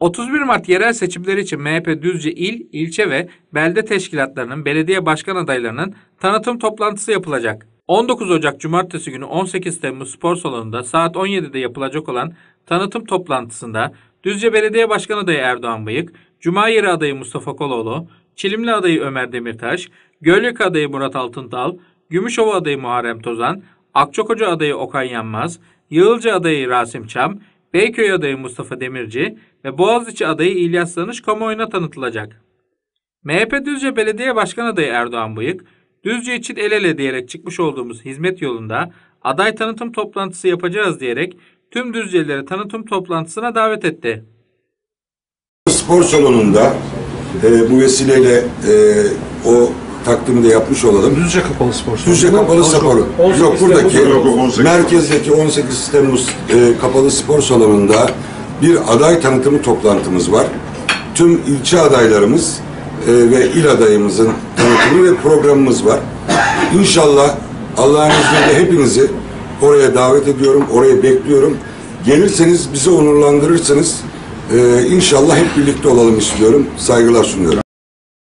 31 Mart yerel seçimleri için MHP Düzce il, ilçe ve belde teşkilatlarının belediye başkan adaylarının tanıtım toplantısı yapılacak. 19 Ocak Cumartesi günü 18 Temmuz Spor Salonu'nda saat 17'de yapılacak olan tanıtım toplantısında Düzce Belediye Başkan adayı Erdoğan Bıyık, Cumayeri adayı Mustafa Koloğlu, Çilimli adayı Ömer Demirtaş, Gölük adayı Murat Altıntal, Gümüşova adayı Muharrem Tozan, Akçakoca adayı Okan Yanmaz, Yığılca adayı Rasim Çam, Beyköy adayı Mustafa Demirci ve Boğaziçi adayı İlyas Danış kamuoyuna tanıtılacak. MHP Düzce Belediye Başkan adayı Erdoğan Bıyık, Düzce için el ele diyerek çıkmış olduğumuz hizmet yolunda aday tanıtım toplantısı yapacağız diyerek tüm Düzcelileri tanıtım toplantısına davet etti. Spor salonunda e, bu vesileyle e, o takdimi de yapmış olalım. Düzce Kapalı Spor Salonu. Düzce Kapalı Spor. 18 Yok buradaki Temmuz. 18. merkezdeki 18 Temmuz e, Kapalı Spor Salonu'nda bir aday tanıtımı toplantımız var. Tüm ilçe adaylarımız e, ve il adayımızın tanıtımı ve programımız var. İnşallah Allah'ın izniyle hepinizi oraya davet ediyorum, oraya bekliyorum. Gelirseniz bizi onurlandırırsınız. E, inşallah hep birlikte olalım istiyorum. Saygılar sunuyorum.